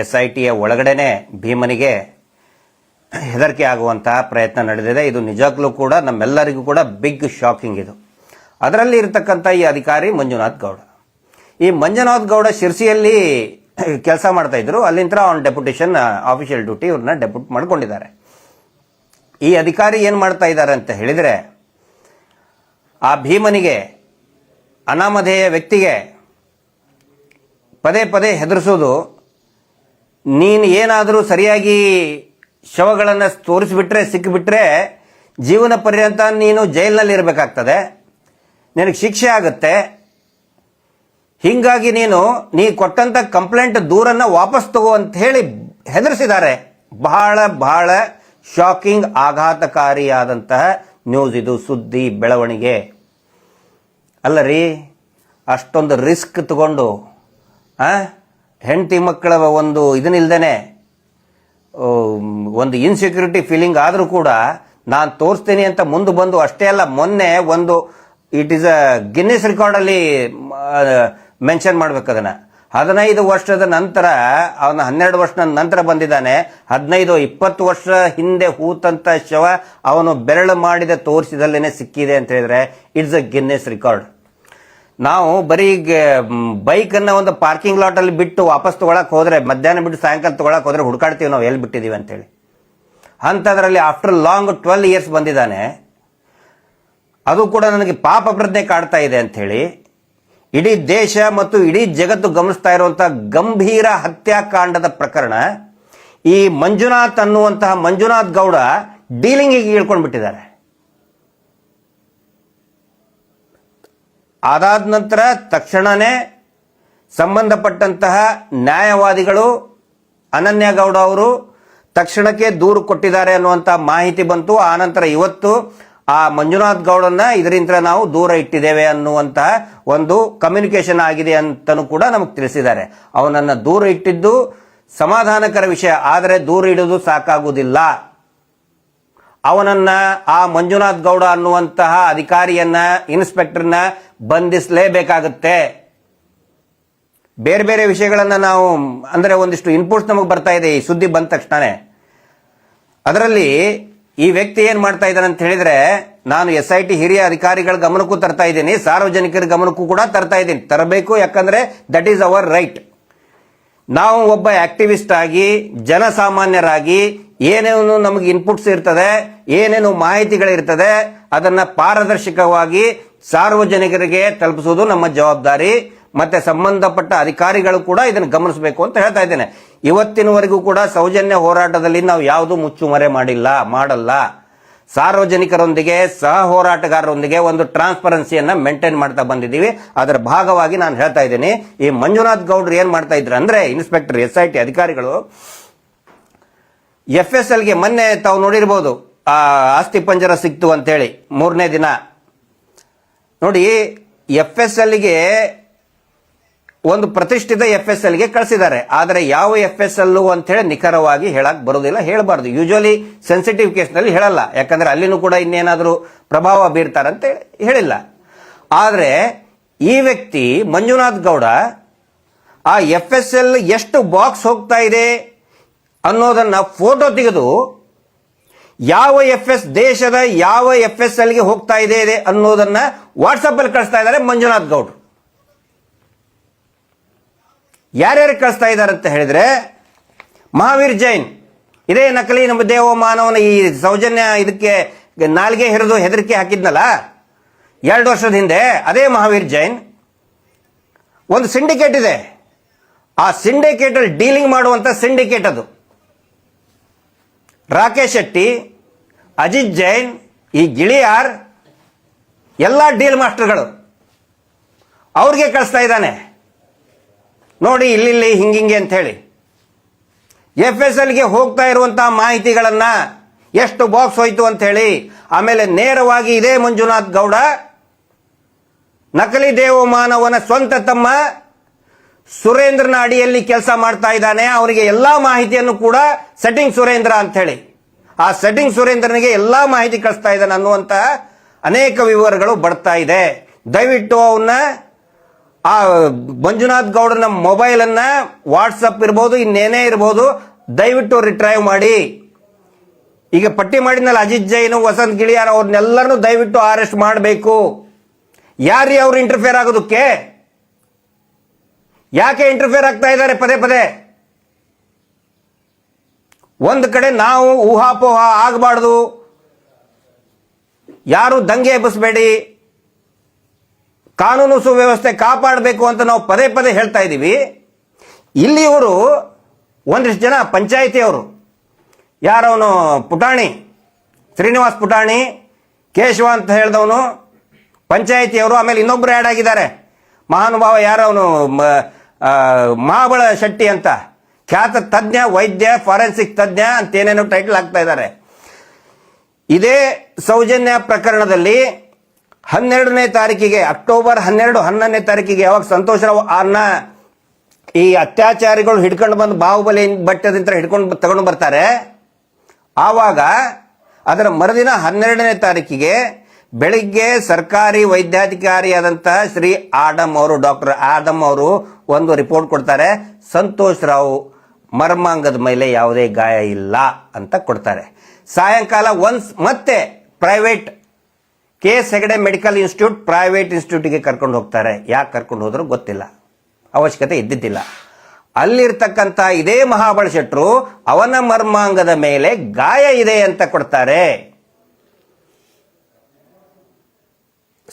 S I ಟಿಯ ಒಳಗಡೆನೆ ಭೀಮನಿಗೆ ಹೆದರಿಕೆ ಆಗುವಂತಹ ಪ್ರಯತ್ನ ನಡೆದಿದೆ. ಇದು ನಿಜಕ್ಕೂ ಕೂಡ ನಮ್ಮೆಲ್ಲರಿಗೂ ಕೂಡ ಬಿಗ್ ಶಾಕಿಂಗ್ ಇದು. ಅದರಲ್ಲಿ ಇರತಕ್ಕಂಥ ಈ ಅಧಿಕಾರಿ ಮಂಜುನಾಥ್ ಗೌಡ. ಈ ಮಂಜುನಾಥ್ ಗೌಡ ಶಿರ್ಸಿಯಲ್ಲಿ ಕೆಲಸ ಮಾಡ್ತಾ ಇದ್ರು. ಅಲ್ಲಿಂದ ಆನ್ ಡೆಪ್ಯುಟೇಷನ್ ಆಫಿಷಿಯಲ್ ಡ್ಯೂಟಿ ಇವ್ರನ್ನ ಡೆಪ್ಯೂಟ್ ಮಾಡ್ಕೊಂಡಿದ್ದಾರೆ. ಈ ಅಧಿಕಾರಿ ಏನು ಮಾಡ್ತಾ ಇದ್ದಾರೆ ಅಂತ ಹೇಳಿದರೆ, ಆ ಭೀಮನಿಗೆ, ಅನಾಮಧೇಯ ವ್ಯಕ್ತಿಗೆ ಪದೇ ಪದೇ ಹೆದರಿಸೋದು ನೀನು ಏನಾದರೂ ಸರಿಯಾಗಿ ಶವಗಳನ್ನು ತೋರಿಸಿಬಿಟ್ರೆ ಸಿಕ್ಕಿಬಿಟ್ರೆ ಜೀವನ ಪರ್ಯಂತ ನೀನು ಜೈಲಿನಲ್ಲಿ ಇರಬೇಕಾಗ್ತದೆ. ನಿನಗೆ ಶಿಕ್ಷೆ ಆಗುತ್ತೆ. ಹೀಗಾಗಿ ನೀನು, ನೀ ಕೊಟ್ಟಂತ ಕಂಪ್ಲೇಂಟ್ ದೂರನ್ನ ವಾಪಸ್ ತಗೋ ಅಂತ ಹೇಳಿ ಹೆದರಿಸಿದ್ದಾರೆ. ಬಹಳ ಬಹಳ ಶಾಕಿಂಗ್, ಆಘಾತಕಾರಿಯಾದಂತಹ ನ್ಯೂಸ್ ಇದು ಸುದ್ದಿ ಬೆಳವಣಿಗೆ. ಅಲ್ಲ ರೀ ಅಷ್ಟೊಂದು ರಿಸ್ಕ್ ತಗೊಂಡು, ಆ ಹೆಂಡತಿ ಮಕ್ಕಳ ಒಂದು ಇದನ್ನಿಲ್ದೇ ಒಂದು ಇನ್ಸೆಕ್ಯೂರಿಟಿ ಫೀಲಿಂಗ್ ಆದರೂ ಕೂಡ ನಾನು ತೋರಿಸ್ತೀನಿ ಅಂತ ಮುಂದೆ ಬಂದು ಅಷ್ಟೇ ಅಲ್ಲ, ಮೊನ್ನೆ ಒಂದು ಇಟ್ ಈಸ್ ಅ ಗಿನ್ನಿಸ್ ರೆಕಾರ್ಡಲ್ಲಿ ಮೆನ್ಷನ್ ಮಾಡ್ಬೇಕು ಅದನ್ನ. ಹದಿನೈದು ವರ್ಷದ ನಂತರ, ಅವನ ಹನ್ನೆರಡು ವರ್ಷದ ನಂತರ ಬಂದಿದ್ದಾನೆ, ಹದಿನೈದು ಇಪ್ಪತ್ತು ವರ್ಷ ಹಿಂದೆ ಹೂತಂತ ಶವ ಅವನು ಬೆರಳು ಮಾಡಿದ ತೋರಿಸಿದಲ್ಲೇನೆ ಸಿಕ್ಕಿದೆ ಅಂತ ಹೇಳಿದ್ರೆ ಇಟ್ಸ್ ಅ ಗಿನ್ನೆಸ್ ರೆಕಾರ್ಡ್ ನಾವು ಬರೀ ಬೈಕ್ ಅನ್ನ ಒಂದು ಪಾರ್ಕಿಂಗ್ ಲಾಟ್ ಅಲ್ಲಿ ಬಿಟ್ಟು ವಾಪಸ್ ತಗೊಳಕ್ ಹೋದ್ರೆ, ಮಧ್ಯಾಹ್ನ ಬಿಟ್ಟು ಸಾಯಂಕಾಲ ತಗೊಳಕ್ ಹೋದ್ರೆ ಹುಡುಕಾಡ್ತೀವಿ ನಾವು, ಎಲ್ಲಿ ಬಿಟ್ಟಿದೀವಿ ಅಂತೇಳಿ. ಅಂಥದ್ರಲ್ಲಿ ಆಫ್ಟರ್ ಲಾಂಗ್ ಟ್ವೆಲ್ ಇಯರ್ಸ್ ಬಂದಿದ್ದಾನೆ. ಅದು ಕೂಡ ನನಗೆ ಪಾಪ ಪ್ರಜ್ಞೆ ಕಾಡ್ತಾ ಇದೆ ಅಂತ ಹೇಳಿ ಇಡೀ ದೇಶ ಮತ್ತು ಇಡೀ ಜಗತ್ತು ಗಮನಿಸ್ತಾ ಇರುವಂತಹ ಗಂಭೀರ ಹತ್ಯಾಕಾಂಡದ ಪ್ರಕರಣ. ಈ ಮಂಜುನಾಥ್ ಅನ್ನುವಂತಹ ಮಂಜುನಾಥ್ ಗೌಡ ಡೀಲಿಂಗಿಗೆ ಇಳ್ಕೊಂಡು ಅದಾದ ನಂತರ ತಕ್ಷಣನೇ ಸಂಬಂಧಪಟ್ಟಂತಹ ನ್ಯಾಯವಾದಿಗಳು ಅನನ್ಯ ಗೌಡ ಅವರು ತಕ್ಷಣಕ್ಕೆ ದೂರು ಕೊಟ್ಟಿದ್ದಾರೆ ಅನ್ನುವಂಥ ಮಾಹಿತಿ ಬಂತು. ಆನಂತರ ಇವತ್ತು ಆ ಮಂಜುನಾಥ್ ಗೌಡನ್ನ ಇದರಿಂದ ನಾವು ದೂರ ಇಟ್ಟಿದ್ದೇವೆ ಅನ್ನುವಂತಹ ಒಂದು ಕಮ್ಯುನಿಕೇಶನ್ ಆಗಿದೆ ಅಂತಲೂ ಕೂಡ ನಮಗೆ ತಿಳಿಸಿದ್ದಾರೆ. ಅವನನ್ನು ದೂರ ಇಟ್ಟಿದ್ದು ಸಮಾಧಾನಕರ ವಿಷಯ, ಆದರೆ ದೂರ ಇಡೋದು ಸಾಕಾಗುವುದಿಲ್ಲ ಅವನನ್ನ ಆ ಮಂಜುನಾಥ್ ಗೌಡ ಅನ್ನುವಂತಹ ಅಧಿಕಾರಿಯನ್ನ, ಇನ್ಸ್ಪೆಕ್ಟರ್ನ ಬಂಧಿಸಲೇಬೇಕಾಗುತ್ತೆ. ಬೇರೆ ಬೇರೆ ವಿಷಯಗಳನ್ನ ನಾವು, ಅಂದ್ರೆ ಒಂದಿಷ್ಟು ಇನ್ಪುಟ್ಸ್ ನಮಗೆ ಬರ್ತಾ ಇದೆ, ಈ ಸುದ್ದಿ ಬಂದ ತಕ್ಷಣನೇ. ಅದರಲ್ಲಿ ಈ ವ್ಯಕ್ತಿ ಏನ್ ಮಾಡ್ತಾ ಇದ್ದಾನೆ ಅಂತ ಹೇಳಿದ್ರೆ, ನಾನು ಎಸ್ ಐ ಟಿ ಹಿರಿಯ ಅಧಿಕಾರಿಗಳ ಗಮನಕ್ಕೂ ತರ್ತಾ ಇದ್ದೀನಿ, ಸಾರ್ವಜನಿಕರ ಗಮನಕ್ಕೂ ಕೂಡ ತರ್ತಾ ಇದ್ದೀನಿ. ತರಬೇಕು, ಯಾಕಂದ್ರೆ ದಟ್ ಈಸ್ ಅವರ್ ರೈಟ್ ನಾವು ಒಬ್ಬ ಆಕ್ಟಿವಿಸ್ಟ್ ಆಗಿ, ಜನಸಾಮಾನ್ಯರಾಗಿ ಏನೇನು ನಮಗೆ ಇನ್ಪುಟ್ಸ್ ಇರ್ತದೆ, ಏನೇನು ಮಾಹಿತಿಗಳಿರ್ತದೆ, ಅದನ್ನ ಪಾರದರ್ಶಕವಾಗಿ ಸಾರ್ವಜನಿಕರಿಗೆ ತಲುಪಿಸುವುದು ನಮ್ಮ ಜವಾಬ್ದಾರಿ. ಮತ್ತೆ ಸಂಬಂಧಪಟ್ಟ ಅಧಿಕಾರಿಗಳು ಕೂಡ ಇದನ್ನು ಗಮನಿಸಬೇಕು ಅಂತ ಹೇಳ್ತಾ ಇದ್ದೇನೆ. ಇವತ್ತಿನವರೆಗೂ ಕೂಡ ಸೌಜನ್ಯ ಹೋರಾಟದಲ್ಲಿ ನಾವು ಯಾವುದು ಮುಚ್ಚುಮರೆ ಮಾಡಿಲ್ಲ, ಮಾಡಲ್ಲ. ಸಾರ್ವಜನಿಕರೊಂದಿಗೆ, ಸಹ ಹೋರಾಟಗಾರರೊಂದಿಗೆ ಒಂದು ಟ್ರಾನ್ಸ್ಪರೆನ್ಸಿಯನ್ನ ಮೇಂಟೈನ್ ಮಾಡ್ತಾ ಬಂದಿದ್ದೀವಿ. ಅದರ ಭಾಗವಾಗಿ ನಾನು ಹೇಳ್ತಾ ಇದ್ದೀನಿ. ಈ ಮಂಜುನಾಥ್ ಗೌಡ್ರು ಏನು ಮಾಡ್ತಾ ಇದ್ರು ಅಂದ್ರೆ ಇನ್ಸ್ಪೆಕ್ಟರ್ ಎಸ್ ಅಧಿಕಾರಿಗಳು ಎಫ್ ಎಸ್ ಎಲ್ಗೆ ಮೊನ್ನೆ ತಾವು ನೋಡಿರ್ಬೋದು, ಆ, ಆಸ್ತಿ ಪಂಜರ ಸಿಕ್ತು ಅಂತೇಳಿ, ಮೂರನೇ ದಿನ. ನೋಡಿ ಎಫ್ ಎಸ್ ಎಲ್ಗೆ ಒಂದು ಪ್ರತಿಷ್ಠಿತ ಎಫ್ ಎಸ್ ಎಲ್ಗೆ ಕಳಿಸಿದ್ದಾರೆ. ಆದರೆ ಯಾವ ಎಫ್ ಎಸ್ ಎಲ್ ಅಂತೇಳಿ ನಿಖರವಾಗಿ ಹೇಳಕ್ ಬರೋದಿಲ್ಲ ಹೇಳಬಾರ್ದು. ಯೂಶಲಿ ಸೆನ್ಸಿಟಿವ್ ಕೇಸ್ನಲ್ಲಿ ಹೇಳಲ್ಲ. ಯಾಕಂದ್ರೆ ಅಲ್ಲಿನೂ ಕೂಡ ಇನ್ನೇನಾದರೂ ಪ್ರಭಾವ ಬೀರ್ತಾರಂತ ಹೇಳಿಲ್ಲ. ಆದರೆ ಈ ವ್ಯಕ್ತಿ ಮಂಜುನಾಥ್ ಗೌಡ, ಆ ಎಫ್ ಎಸ್ ಎಲ್ ಎಷ್ಟು ಬಾಕ್ಸ್ ಹೋಗ್ತಾ ಇದೆ ಅನ್ನೋದನ್ನ ಫೋಟೋ ತೆಗೆದು ಯಾವ ಎಫ್ ಎಸ್ ದೇಶದ ಯಾವ ಎಫ್ ಎಸ್ ಎಲ್ಗೆ ಹೋಗ್ತಾ ಇದೆ ಅನ್ನೋದನ್ನ ವಾಟ್ಸಪ್ ಅಲ್ಲಿ ಕಳಿಸ್ತಾ ಇದ್ದಾರೆ ಮಂಜುನಾಥ್ ಗೌಡ್ರು. ಯಾರ್ಯಾರು ಕಳಿಸ್ತಾ ಇದ್ದಾರೆ ಅಂತ ಹೇಳಿದ್ರೆ ಮಹಾವೀರ್ ಜೈನ್. ಇದೇ ನಕಲಿ ನಮ್ಮ ದೇವ ಮಾನವನ ಈ ಸೌಜನ್ಯ ಇದಕ್ಕೆ ನಾಲ್ಗೆ ಹಿರಿದು ಹೆದರಿಕೆ ಹಾಕಿದ್ನಲ್ಲ? ಎರಡು ವರ್ಷದ ಹಿಂದೆ ಅದೇ ಮಹಾವೀರ್ ಜೈನ್. ಒಂದು ಸಿಂಡಿಕೇಟ್ ಇದೆ. ಆ ಸಿಂಡಿಕೇಟ್ ಅಲ್ಲಿ ಡೀಲಿಂಗ್ ಮಾಡುವಂತ ಸಿಂಡಿಕೇಟ್ ಅದು. ರಾಕೇಶ್ ಶೆಟ್ಟಿ, ಅಜಿತ್ ಜೈನ್, ಈ ಗಿಳಿಯಾರ್, ಎಲ್ಲ ಡೀಲ್ ಮಾಸ್ಟರ್ಗಳು ಅವ್ರಿಗೆ ಕಳಿಸ್ತಾ ಇದ್ದಾನೆ. ನೋಡಿ ಇಲ್ಲಿ ಹಿಂಗಿಂಗೆ ಅಂತ ಹೇಳಿ ಎಫ್ ಎಸ್ ಎಲ್ಗೆ ಹೋಗ್ತಾ ಇರುವಂತಹ ಮಾಹಿತಿಗಳನ್ನ ಎಷ್ಟು ಬಾಕ್ಸ್ ಹೋಯ್ತು ಅಂತ ಹೇಳಿ ಆಮೇಲೆ ನೇರವಾಗಿ ಇದೇ ಮಂಜುನಾಥ್ ಗೌಡ, ನಕಲಿ ದೇವಮಾನವನ ಸ್ವಂತ ತಮ್ಮ ಸುರೇಂದ್ರನ ಅಡಿಯಲ್ಲಿ ಕೆಲಸ ಮಾಡ್ತಾ ಇದ್ದಾನೆ. ಅವರಿಗೆ ಎಲ್ಲಾ ಮಾಹಿತಿಯನ್ನು ಕೂಡ ಸೆಟ್ಟಿಂಗ್ ಸುರೇಂದ್ರ ಅಂತ ಹೇಳಿ ಆ ಸೆಟ್ಟಿಂಗ್ ಸುರೇಂದ್ರನಿಗೆ ಎಲ್ಲಾ ಮಾಹಿತಿ ಕಳಿಸ್ತಾ ಇದ್ದಾನೆ ಅನ್ನುವಂತ ಅನೇಕ ವಿವರಗಳು ಬರ್ತಾ ಇದೆ. ದಯವಿಟ್ಟು ಅವನ್ನ ಆ ಮಂಜುನಾಥ್ ಗೌಡನ ಮೊಬೈಲ್ ಅನ್ನ ವಾಟ್ಸಪ್ ಇರ್ಬೋದು, ಇನ್ನೇನೇ ಇರ್ಬೋದು, ದಯವಿಟ್ಟು ರಿಟ್ರೈವ್ ಮಾಡಿ. ಈಗ ಪಟ್ಟಿ ಮಾಡಿದ್ನಲ್ಲ ಅಜಿತ್ ಜೈನ್, ವಸಂತ್ ಗಿಳಿಯಾರ್ ಅವ್ರನ್ನೆಲ್ಲರನ್ನು ದಯವಿಟ್ಟು ಅರೆಸ್ಟ್ ಮಾಡಬೇಕು. ಯಾರೀ ಅವ್ರು ಇಂಟರ್ಫಿಯರ್ ಆಗೋದಕ್ಕೆ? ಯಾಕೆ ಇಂಟರ್ಫಿಯರ್ ಆಗ್ತಾ ಇದ್ದಾರೆ? ಪದೇ ಪದೇ. ಒಂದು ಕಡೆ ನಾವು ಊಹಾಪೋಹ ಆಗಬಾರ್ದು. ಯಾರು ದಂಗೆ ಎಬ್ಬಿಸಬೇಡಿ. ಕಾನೂನು ಸುವ್ಯವಸ್ಥೆ ಕಾಪಾಡಬೇಕು ಅಂತ ನಾವು ಪದೇ ಪದೇ ಹೇಳ್ತಾ ಇದ್ದೀವಿ. ಇಲ್ಲಿ ಇವರು ಒಂದಿಷ್ಟು ಜನ ಪಂಚಾಯಿತಿಯವರು. ಯಾರವನು? ಪುಟಾಣಿ. ಶ್ರೀನಿವಾಸ್ ಪುಟಾಣಿ, ಕೇಶವ ಅಂತ ಹೇಳಿದವನು. ಪಂಚಾಯಿತಿಯವರು, ಆಮೇಲೆ ಇನ್ನೊಬ್ಬರು ಆ್ಯಡ್ ಆಗಿದ್ದಾರೆ. ಮಹಾನುಭಾವ ಯಾರವನು? ಮಹಾಬಳ ಶೆಟ್ಟಿ ಅಂತ. ಖ್ಯಾತ ತಜ್ಞ, ವೈದ್ಯ, ಫಾರೆನ್ಸಿಕ್ ತಜ್ಞ ಅಂತ ಏನೇನೋ ಟೈಟಲ್ ಆಗ್ತಾ ಇದ್ದಾರೆ. ಇದೇ ಸೌಜನ್ಯ ಪ್ರಕರಣದಲ್ಲಿ ಹನ್ನೆರಡನೇ ತಾರೀಕಿಗೆ, ಅಕ್ಟೋಬರ್ ಹನ್ನೆರಡು, ಹನ್ನೊಂದನೇ ತಾರೀಕಿಗೆ ಯಾವಾಗ ಸಂತೋಷ ರಾವ್ ಅನ್ನ ಈ ಅತ್ಯಾಚಾರಿಗಳು ಹಿಡ್ಕೊಂಡು ಬಂದು ಬಾಹುಬಲಿ ಬಟ್ಟದಿಂದ ಹಿಡ್ಕೊಂಡು ತಗೊಂಡು ಬರ್ತಾರೆ. ಆವಾಗ ಅದರ ಮರುದಿನ ಹನ್ನೆರಡನೇ ತಾರೀಕಿಗೆ ಬೆಳಿಗ್ಗೆ ಸರ್ಕಾರಿ ವೈದ್ಯಾಧಿಕಾರಿಯಾದಂತಹ ಶ್ರೀ ಆಡಮ್ ಅವರು, ಡಾಕ್ಟರ್ ಆಡಮ್ ಅವರು ಒಂದು ರಿಪೋರ್ಟ್ ಕೊಡ್ತಾರೆ. ಸಂತೋಷ್ ರಾವ್, ಮರ್ಮಾಂಗದ ಮೇಲೆ ಯಾವುದೇ ಗಾಯ ಇಲ್ಲ ಅಂತ ಕೊಡ್ತಾರೆ. ಸಾಯಂಕಾಲ ಒನ್ಸ್ ಮತ್ತೆ private K S Hegde medical institute private ಇನ್ಸ್ಟಿಟ್ಯೂಟ್ಗೆ ಕರ್ಕೊಂಡು ಹೋಗ್ತಾರೆ. ಯಾಕೆ ಕರ್ಕೊಂಡು ಹೋದ್ರು ಗೊತ್ತಿಲ್ಲ. ಅವಶ್ಯಕತೆ ಇದ್ದಿದ್ದಿಲ್ಲ. ಅಲ್ಲಿರ್ತಕ್ಕಂಥ ಇದೇ ಮಹಾಬಳ ಶೆಟ್ರು ಅವನ ಮರ್ಮಾಂಗದ ಮೇಲೆ ಗಾಯ ಇದೆ ಅಂತ ಕೊಡ್ತಾರೆ.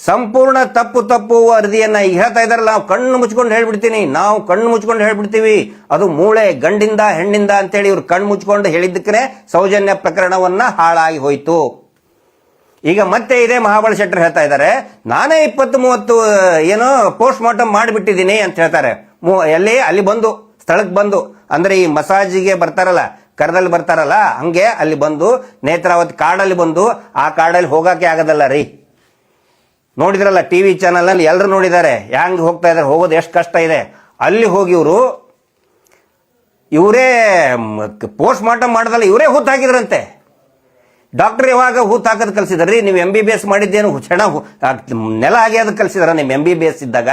ಸಂಪೂರ್ಣ ತಪ್ಪು ತಪ್ಪು ವರದಿಯನ್ನ ಈಗ ಹೇಳ್ತಾ ಇದಾರಲ್ಲ ನಾವು ಕಣ್ಣು ಮುಚ್ಕೊಂಡು ಹೇಳ್ಬಿಡ್ತೀನಿ. ನಾವು ಕಣ್ಣು ಮುಚ್ಕೊಂಡು ಹೇಳ್ಬಿಡ್ತೀವಿ. ಅದು ಮೂಳೆ, ಗಂಡಿಂದ, ಹೆಣ್ಣಿಂದ ಅಂತೇಳಿ ಇವ್ರು ಕಣ್ಣು ಮುಚ್ಕೊಂಡು ಹೇಳಿದ್ದಕ್ಕೆ ಸೌಜನ್ಯ ಪ್ರಕರಣವನ್ನ ಹಾಳಾಗಿ ಹೋಯ್ತು. ಈಗ ಮತ್ತೆ ಇದೇ ಮಹಾಬಳ ಶೆಟ್ಟರ್ ಹೇಳ್ತಾ ಇದ್ದಾರೆ. ನಾನೇ ಇಪ್ಪತ್ತು ಮೂವತ್ತು ಏನೋ ಪೋಸ್ಟ್ ಮಾರ್ಟಮ್ ಮಾಡಿಬಿಟ್ಟಿದ್ದೀನಿ ಅಂತ ಹೇಳ್ತಾರೆ. ಎಲ್ಲಿ? ಅಲ್ಲಿ ಬಂದು, ಸ್ಥಳಕ್ಕೆ ಬಂದು. ಅಂದ್ರೆ ಈ ಮಸಾಜಿಗೆ ಬರ್ತಾರಲ್ಲ, ಕರದಲ್ಲಿ ಬರ್ತಾರಲ್ಲ, ಹಂಗೆ ಅಲ್ಲಿ ಬಂದು, ನೇತ್ರಾವತಿ ಕಾಡಲ್ಲಿ ಬಂದು, ಆ ಕಾಡಲ್ಲಿ ಹೋಗಕ್ಕೆ ಆಗದಲ್ಲ ರೀ. ನೋಡಿದ್ರಲ್ಲ ಟಿ ವಿ ಚಾನಲಲ್ಲಿ ಎಲ್ಲರೂ ನೋಡಿದ್ದಾರೆ. ಹೆಂಗ್ ಹೋಗ್ತಾ ಇದ್ದಾರೆ ಹೋಗೋದು ಎಷ್ಟು ಕಷ್ಟ ಇದೆ? ಅಲ್ಲಿ ಹೋಗಿ ಇವರು ಇವರೇ ಪೋಸ್ಟ್ ಮಾರ್ಟಮ್ ಮಾಡೋದಲ್ಲ ಇವರೇ ಹೂತ್ ಹಾಕಿದ್ರಂತೆ. ಡಾಕ್ಟರ್ ಯಾವಾಗ ಹೂತ್ ಹಾಕೋದು ಕಲಿಸಿದ್ರಿ. ನೀವು ಎಂ ಬಿ ಬಿ ಎಸ್ ಮಾಡಿದ್ದೇನು? ಹು- ನೆಲ ಆಗಿ ಅದು ಕಲಿಸಿದ್ರ ನಿಮ್ಮ ಎಂ ಬಿ ಬಿ ಎಸ್ ಇದ್ದಾಗ?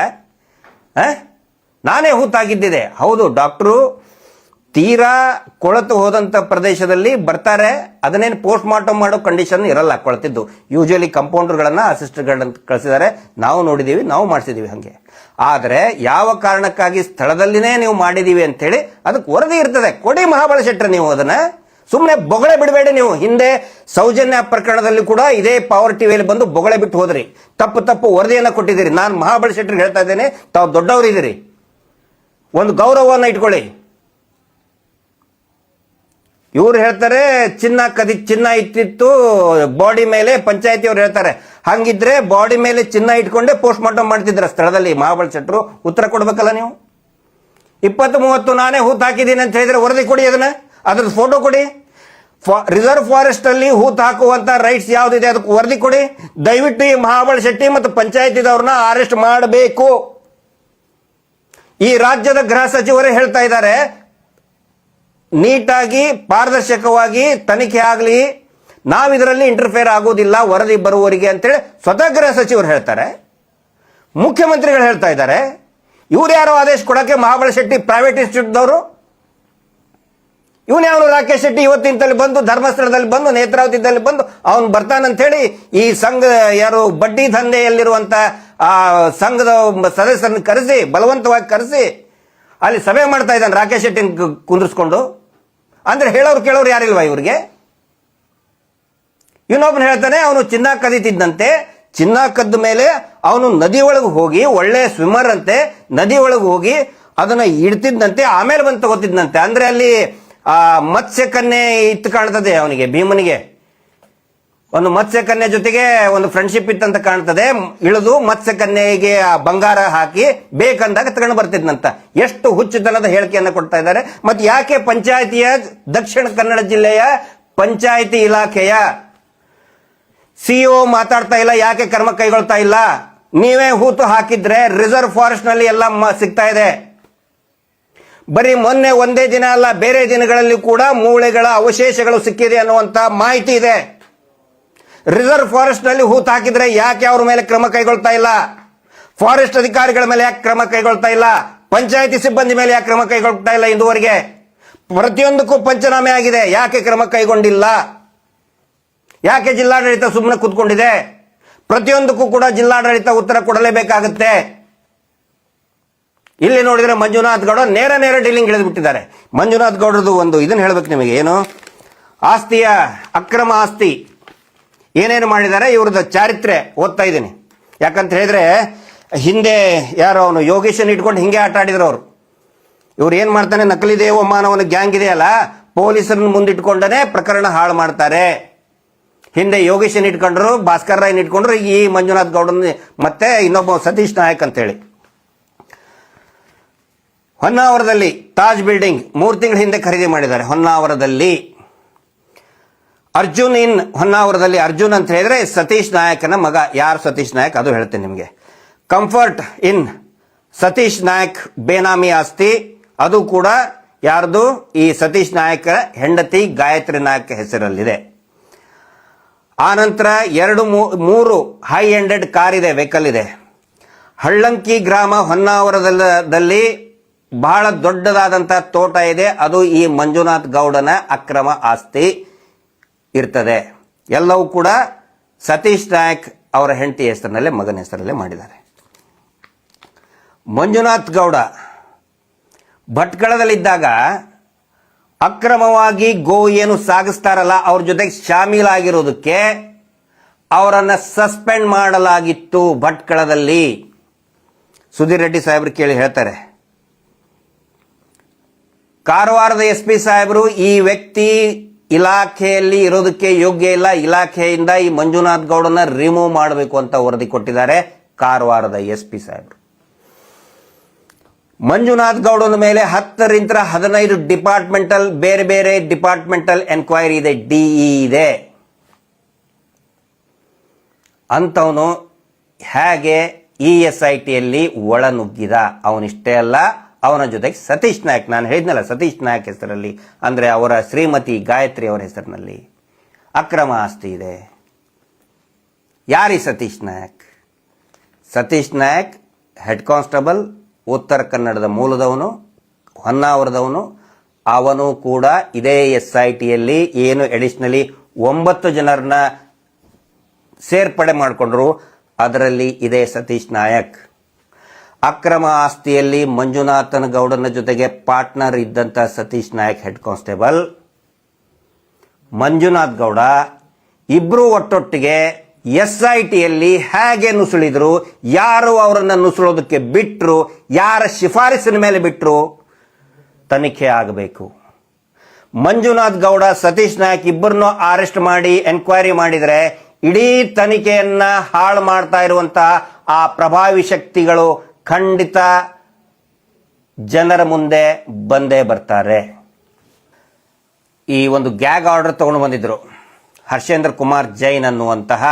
ನಾನೇ ಹೂತ್ ಹಾಕಿದ್ದಿದೆ. ಹೌದು, ಡಾಕ್ಟ್ರು ತೀರಾ ಕೊಳತು ಹೋದಂತ ಪ್ರದೇಶದಲ್ಲಿ ಬರ್ತಾರೆ. ಅದನ್ನೇನು ಪೋಸ್ಟ್ ಮಾರ್ಟಮ್ ಮಾಡೋ ಕಂಡೀಷನ್ ಇರಲ್ಲ, ಕೊಳತಿದ್ದು. ಯೂಶಲಿ ಕಂಪೌಂಡರ್ಗಳನ್ನ ಅಸಿಸ್ಟೆಂಟ್ಗಳನ್ನ ಕಳಿಸಿದ್ದಾರೆ. ನಾವು ನೋಡಿದೀವಿ, ನಾವು ಮಾಡಿಸಿದೀವಿ ಹಂಗೆ. ಆದರೆ ಯಾವ ಕಾರಣಕ್ಕಾಗಿ ಸ್ಥಳದಲ್ಲಿನೇ ನೀವು ಮಾಡಿದೀವಿ ಅಂತೇಳಿ ಅದಕ್ಕೆ ವರದಿ ಇರ್ತದೆ. ಕೊಡಿ ಮಹಾಬಲ ಶೆಟ್ಟರ್ ನೀವು ಅದನ್ನ. ಸುಮ್ಮನೆ ಬೊಗಳೆ ಬಿಡಬೇಡಿ ನೀವು. ಹಿಂದೆ ಸೌಜನ್ಯ ಪ್ರಕರಣದಲ್ಲಿ ಕೂಡ ಇದೇ ಪವರ್ ಟಿವಿಯಲ್ಲಿ ಬಂದು ಬೊಗಳೆ ಬಿಟ್ಟು ಹೋದ್ರಿ. ತಪ್ಪು ತಪ್ಪು ವರದಿಯನ್ನು ಕೊಟ್ಟಿದ್ದೀರಿ. ನಾನು ಮಹಾಬಲ ಶೆಟ್ಟರ್ ಹೇಳ್ತಾ ಇದ್ದೇನೆ, ತಾವು ದೊಡ್ಡವರಿದ್ದೀರಿ. ಒಂದು ಗೌರವವನ್ನು ಇಟ್ಕೊಳ್ಳಿ. ಇವ್ರು ಹೇಳ್ತಾರೆ, ಚಿನ್ನ ಕದಿ, ಚಿನ್ನ ಇಟ್ಟಿತ್ತು ಬಾಡಿ ಮೇಲೆ ಪಂಚಾಯತಿಯವ್ರು ಹೇಳ್ತಾರೆ. ಹಂಗಿದ್ರೆ ಬಾಡಿ ಮೇಲೆ ಚಿನ್ನ ಇಟ್ಕೊಂಡೇ ಪೋಸ್ಟ್ ಮಾರ್ಟಮ್ ಮಾಡ್ತಿದ್ರ ಸ್ಥಳದಲ್ಲಿ ಮಹಾಬಳ ಶೆಟ್ಟರು ಉತ್ತರ ಕೊಡ್ಬೇಕಲ್ಲ ನೀವು? ಇಪ್ಪತ್ತು ಮೂವತ್ತು ನಾನೇ ಹೂತ್ ಹಾಕಿದ್ದೀನಿ ಅಂತ ಹೇಳಿದ್ರೆ ವರದಿ ಕೊಡಿ ಅದನ್ನ. ಅದ್ರ ಫೋಟೋ ಕೊಡಿ. ರಿಸರ್ವ್ ಫಾರೆಸ್ಟ್ ಅಲ್ಲಿ ಹೂತ್ ಹಾಕುವಂತ ರೈಟ್ಸ್ ಯಾವ್ದಿದೆ ಅದಕ್ಕೆ ವರದಿ ಕೊಡಿ. ದಯವಿಟ್ಟು ಈ ಮಹಾಬಳ ಶೆಟ್ಟಿ ಮತ್ತು ಪಂಚಾಯತಿದವ್ರನ್ನ ಅರೆಸ್ಟ್ ಮಾಡಬೇಕು. ಈ ರಾಜ್ಯದ ಗೃಹ ಸಚಿವರೇ ಹೇಳ್ತಾ ಇದ್ದಾರೆ ನೀಟಾಗಿ, ಪಾರದರ್ಶಕವಾಗಿ ತನಿಖೆ ಆಗಲಿ ನಾವು ಇದರಲ್ಲಿ ಇಂಟರ್ಫೇರ್ ಆಗೋದಿಲ್ಲ, ವರದಿ ಬರುವವರಿಗೆ ಅಂತೇಳಿ ಸ್ವತಃ ಗೃಹ ಸಚಿವರು ಹೇಳ್ತಾರೆ. ಮುಖ್ಯಮಂತ್ರಿಗಳು ಹೇಳ್ತಾ ಇದ್ದಾರೆ. ಇವ್ರು ಯಾರೋ ಆದೇಶ ಕೊಡೋಕೆ ಮಹಾಬಳ ಶೆಟ್ಟಿ ಪ್ರೈವೇಟ್ ಇನ್ಸ್ಟಿಟ್ಯೂಟ್ದವರು ಇವನು ಯಾರು ರಾಕೇಶ್ ಶೆಟ್ಟಿ ಇವತ್ತಿನಲ್ಲಿ ಬಂದು, ಧರ್ಮಸ್ಥಳದಲ್ಲಿ ಬಂದು, ನೇತ್ರಾವತಿದಲ್ಲಿ ಬಂದು, ಅವನು ಬರ್ತಾನಂತೇಳಿ ಈ ಸಂಘ ಯಾರು ಬಡ್ಡಿ ದಂಧೆಯಲ್ಲಿರುವಂಥ ಆ ಸಂಘದ ಸದಸ್ಯರನ್ನು ಕರೆಸಿ, ಬಲವಂತವಾಗಿ ಕರೆಸಿ, ಅಲ್ಲಿ ಸಭೆ ಮಾಡ್ತಾ ಇದ್ದಾನೆ ರಾಕೇಶ್ ಶೆಟ್ಟಿನ ಕುಂದಿರ್ಸ್ಕೊಂಡು. ಅಂದ್ರೆ ಹೇಳೋರು ಕೇಳೋರು ಯಾರಿಲ್ವಾ ಇವ್ರಿಗೆ? ಇನ್ನೊಬ್ಬನು ಹೇಳ್ತಾನೆ, ಅವನು ಚಿನ್ನ ಕದೀತಿದ್ದಂತೆ, ಚಿನ್ನ ಕದ್ದ ಮೇಲೆ ಅವನು ನದಿ ಒಳಗೆ ಹೋಗಿ, ಒಳ್ಳೆ ಸ್ವಿಮ್ಮರ್ ಅಂತೆ, ನದಿ ಒಳಗೆ ಹೋಗಿ ಅದನ್ನ ಇಡ್ತಿದ್ದಂತೆ, ಆಮೇಲೆ ಬಂದು ತಗೋತಿದ್ದಂತೆ. ಅಂದ್ರೆ ಅಲ್ಲಿ, ಆ ಮತ್ಸ್ಯ ಕನ್ನೆ ಇತ್ತು ಕಾಣ್ತದೆ ಅವನಿಗೆ, ಭೀಮನಿಗೆ. ಒಂದು ಮತ್ಸ್ಯ ಕನ್ಯೆ ಜೊತೆಗೆ ಒಂದು ಫ್ರೆಂಡ್ಶಿಪ್ ಇತ್ತಂತ ಕಾಣ್ತದೆ. ಇಳಿದು ಮತ್ಸ್ಯ ಕನ್ಯೆಗೆ ಬಂಗಾರ ಹಾಕಿ ಬೇಕಂದಾಗ ತಗೊಂಡು ಬರ್ತಿದ್ನಂತ. ಎಷ್ಟು ಹುಚ್ಚುತನದ ಹೇಳಿಕೆಯನ್ನು ಕೊಡ್ತಾ ಇದ್ದಾರೆ. ಮತ್ತೆ ಯಾಕೆ ಪಂಚಾಯತಿಯ ದಕ್ಷಿಣ ಕನ್ನಡ ಜಿಲ್ಲೆಯ ಪಂಚಾಯಿತಿ ಇಲಾಖೆಯ ಸಿಇಒ ಮಾತಾಡ್ತಾ ಇಲ್ಲ, ಯಾಕೆ ಕ್ರಮ ಕೈಗೊಳ್ತಾ ಇಲ್ಲ? ನೀವೇ ಹೂತು ಹಾಕಿದ್ರೆ ರಿಸರ್ವ್ ಫಾರೆಸ್ಟ್ನಲ್ಲಿ ಎಲ್ಲ ಸಿಗ್ತಾ ಇದೆ. ಬರೀ ಮೊನ್ನೆ ಒಂದೇ ದಿನ ಅಲ್ಲ, ಬೇರೆ ದಿನಗಳಲ್ಲಿ ಕೂಡ ಮೂಳೆಗಳ ಅವಶೇಷಗಳು ಸಿಕ್ಕಿದೆ ಅನ್ನುವಂತ ಮಾಹಿತಿ ಇದೆ. ರಿಸರ್ವ್ ಫಾರೆಸ್ಟ್ನಲ್ಲಿ ಹೂತು ಹಾಕಿದ್ರೆ ಯಾಕೆ ಅವ್ರ ಮೇಲೆ ಕ್ರಮ ಕೈಗೊಳ್ತಾ ಇಲ್ಲ? ಫಾರೆಸ್ಟ್ ಅಧಿಕಾರಿಗಳ ಮೇಲೆ ಯಾಕೆ ಕ್ರಮ ಕೈಗೊಳ್ತಾ ಇಲ್ಲ? ಪಂಚಾಯತಿ ಸಿಬ್ಬಂದಿ ಮೇಲೆ ಯಾಕೆ ಕ್ರಮ ಕೈಗೊಳ್ತಾ ಇಲ್ಲ ಇಂದುವರೆಗೆ? ಪ್ರತಿಯೊಂದಕ್ಕೂ ಪಂಚನಾಮೆ ಆಗಿದೆ. ಯಾಕೆ ಕ್ರಮ ಕೈಗೊಂಡಿಲ್ಲ? ಯಾಕೆ ಜಿಲ್ಲಾಡಳಿತ ಸುಮ್ಮನೆ ಕೂತ್ಕೊಂಡಿದೆ? ಪ್ರತಿಯೊಂದಕ್ಕೂ ಕೂಡ ಜಿಲ್ಲಾಡಳಿತ ಉತ್ತರ ಕೊಡಲೇಬೇಕಾಗುತ್ತೆ. ಇಲ್ಲಿ ನೋಡಿದ್ರೆ ಮಂಜುನಾಥ್ ಗೌಡ ನೇರ ನೇರ ಡೀಲಿಂಗ್ ಬಿಟ್ಟಿದ್ದಾರೆ ಮಂಜುನಾಥ್ ಗೌಡರದು ಒಂದು ಇದನ್ನ ಹೇಳ್ಬೇಕು ನಿಮಗೆ, ಏನು? ಆಸ್ತಿಯ ಅಕ್ರಮ ಆಸ್ತಿ. ಏನೇನು ಮಾಡಿದ್ದಾರೆ? ಇವ್ರದ್ದು ಚಾರಿತ್ರೆ ಓದ್ತಾ ಇದ್ದೀನಿ. ಯಾಕಂತ ಹೇಳಿದ್ರೆ, ಹಿಂದೆ ಯಾರೋ ಅವನು ಯೋಗೇಶನ್ ಇಟ್ಕೊಂಡು ಹಿಂಗೆ ಆಟ ಆಡಿದ್ರು ಅವರು. ಇವ್ರು ಏನು ಮಾಡ್ತಾನೆ ನಕಲಿ ದೇವ ಮಾನವನ ಗ್ಯಾಂಗ್ ಇದೆಯಲ್ಲ ಪೊಲೀಸರನ್ನ ಮುಂದಿಟ್ಕೊಂಡನೆ ಪ್ರಕರಣ ಹಾಳು ಮಾಡ್ತಾರೆ. ಹಿಂದೆ ಯೋಗೇಶನ್ ಇಟ್ಕೊಂಡ್ರು, ಭಾಸ್ಕರ್ ರಾಯನ್ ಇಟ್ಕೊಂಡ್ರು, ಈ ಮಂಜುನಾಥ್ ಗೌಡನ್ ಮತ್ತೆ ಇನ್ನೊಬ್ಬ ಸತೀಶ್ ನಾಯಕ್ ಅಂತೇಳಿ. ಹೊನ್ನಾವರದಲ್ಲಿ ತಾಜ್ ಬಿಲ್ಡಿಂಗ್ ಮೂರು ತಿಂಗಳ ಹಿಂದೆ ಖರೀದಿ ಮಾಡಿದ್ದಾರೆ. ಹೊನ್ನಾವರದಲ್ಲಿ. ಅರ್ಜುನ್ ಇನ್ ಹೊನ್ನಾವರದಲ್ಲಿ ಅರ್ಜುನ್ ಅಂತ ಹೇಳಿದ್ರೆ ಸತೀಶ್ ನಾಯಕನ ಮಗ. ಯಾರು ಸತೀಶ್ ನಾಯಕ್? ಅದು ಹೇಳ್ತೇನೆ ನಿಮಗೆ. ಕಂಫರ್ಟ್ ಇನ್ ಸತೀಶ್ ನಾಯಕ್ ಬೇನಾಮಿ ಆಸ್ತಿ. ಅದು ಕೂಡ ಯಾರ್ದು? ಈ ಸತೀಶ್ ನಾಯಕ ಹೆಂಡತಿ ಗಾಯತ್ರಿ ನಾಯಕ್ ಹೆಸರಲ್ಲಿದೆ. ಆನಂತರ ಎರಡು ಮೂರು ಹೈ ಎಂಡೆಡ್ ಕಾರ್ ಇದೆ, ವೆಹಿಕಲ್ ಇದೆ. ಹಳ್ಳಂಕಿ ಗ್ರಾಮ ಹೊನ್ನಾವರದಲ್ಲಿ ಬಹಳ ದೊಡ್ಡದಾದಂತಹ ತೋಟ ಇದೆ. ಅದು ಈ ಮಂಜುನಾಥ್ ಗೌಡನ ಅಕ್ರಮ ಆಸ್ತಿ. ಇರ್ತದೆ. ಎಲ್ಲವೂ ಕೂಡ ಸತೀಶ್ ನಾಯಕ್ ಅವರ ಹೆಂಡತಿ ಹೆಸರಿನಲ್ಲೇ, ಮಗನ ಹೆಸರಲ್ಲೇ ಮಾಡಿದ್ದಾರೆ. ಮಂಜುನಾಥ್ ಗೌಡ ಭಟ್ಕಳದಲ್ಲಿದ್ದಾಗ ಅಕ್ರಮವಾಗಿ ಗೋ ಏನು ಸಾಗಿಸ್ತಾರಲ್ಲ, ಅವ್ರ ಜೊತೆಗೆ ಶಾಮೀಲಾಗಿರೋದಕ್ಕೆ ಅವರನ್ನು ಸಸ್ಪೆಂಡ್ ಮಾಡಲಾಗಿತ್ತು ಭಟ್ಕಳದಲ್ಲಿ. ಸುಧೀರ್ ರೆಡ್ಡಿ ಸಾಹೇಬರು ಕೇಳಿ ಹೇಳ್ತಾರೆ. ಕಾರವಾರದ ಎಸ್ ಪಿ ಸಾಹೇಬರು ಈ ವ್ಯಕ್ತಿ ಇಲಾಖೆಯಲ್ಲಿ ಇರೋದಕ್ಕೆ ಯೋಗ್ಯ ಇಲ್ಲ. ಇಲಾಖೆಯಿಂದ ಈ ಮಂಜುನಾಥ್ ಗೌಡನ ರಿಮೂವ್ ಮಾಡಬೇಕು ಅಂತ ವರದಿ ಕೊಟ್ಟಿದ್ದಾರೆ ಕಾರವಾರದ ಎಸ್ ಪಿ ಸಾಹೇಬರು. ಮಂಜುನಾಥ್ ಗೌಡನ ಮೇಲೆ ಹತ್ತರಿಂದ ಹದಿನೈದು ಡಿಪಾರ್ಟ್ಮೆಂಟಲ್, ಬೇರೆ ಬೇರೆ ಡಿಪಾರ್ಟ್ಮೆಂಟಲ್ ಎನ್ಕ್ವೈರಿ ಇದೆ ಡಿಇ ಇದೆ. ಅಂತವನು ಹೇಗೆ ಇ ಎಸ್ ಐ ಟಿಯಲ್ಲಿ ಒಳನುಗ್ಗಿದ? ಅವನಿಷ್ಟೇ ಅಲ್ಲ ಅವನ ಜೊತೆಗೆ ಸತೀಶ್ ನಾಯಕ್. ನಾನು ಹೇಳಿದ್ನಲ್ಲ, ಸತೀಶ್ ನಾಯಕ್ ಹೆಸರಲ್ಲಿ. ಅಂದರೆ ಅವರ ಶ್ರೀಮತಿ ಗಾಯತ್ರಿ ಅವರ ಹೆಸರಿನಲ್ಲಿ. ಅಕ್ರಮ ಆಸ್ತಿ ಇದೆ. ಯಾರಿ ಸತೀಶ್ ನಾಯಕ್? ಸತೀಶ್ ನಾಯಕ್, ಹೆಡ್ ಕಾನ್ಸ್ಟೇಬಲ್, ಉತ್ತರ ಕನ್ನಡದ ಮೂಲದವನು, ಹೊನ್ನಾವರದವನು. ಅವನು ಕೂಡ ಇದೇ ಎಸ್ ಐ ಟಿಯಲ್ಲಿ ಏನು ಎಡಿಷನಲಿ ಒಂಬತ್ತು ಜನರನ್ನ ಸೇರ್ಪಡೆ ಮಾಡಿಕೊಂಡ್ರು. ಅದರಲ್ಲಿ ಇದೇ ಸತೀಶ್ ನಾಯಕ್. ಅಕ್ರಮ ಆಸ್ತಿಯಲ್ಲಿ ಮಂಜುನಾಥನ್ ಗೌಡನ ಜೊತೆಗೆ ಪಾರ್ಟ್ನರ್ ಇದ್ದಂತ ಸತೀಶ್ ನಾಯಕ್ ಹೆಡ್ ಕಾನ್ಸ್ಟೇಬಲ್. ಮಂಜುನಾಥ್ ಗೌಡ ಇಬ್ರು ಒಟ್ಟೊಟ್ಟಿಗೆ ಎಸ್ ಐ ಟಿಯಲ್ಲಿ ಹೇಗೆ ನುಸುಳಿದ್ರು, ಯಾರು ಅವರನ್ನ ನುಸುಳೋದಕ್ಕೆ ಬಿಟ್ರು, ಯಾರ ಶಿಫಾರಸಿನ ಮೇಲೆ ಬಿಟ್ರು ತನಿಖೆ ಆಗಬೇಕು. ಮಂಜುನಾಥ್ ಗೌಡ, ಸತೀಶ್ ನಾಯಕ್ ಇಬ್ಬರನ್ನು ಅರೆಸ್ಟ್ ಮಾಡಿ ಎನ್ಕ್ವೈರಿ ಮಾಡಿದರೆ ಇಡೀ ತನಿಖೆಯನ್ನ ಹಾಳು ಮಾಡ್ತಾ ಇರುವಂತಹ ಆ ಪ್ರಭಾವಿ ಶಕ್ತಿಗಳು ಖಂಡಿತ ಜನರ ಮುಂದೆ ಬಂದೇ ಬರ್ತಾರೆ. ಈ ಒಂದು ಗ್ಯಾಗ್ ಆರ್ಡರ್ ತಗೊಂಡು ಬಂದಿದ್ರು. ಹರ್ಷೇಂದ್ರ ಕುಮಾರ್ ಜೈನ್ ಅನ್ನುವಂತಹ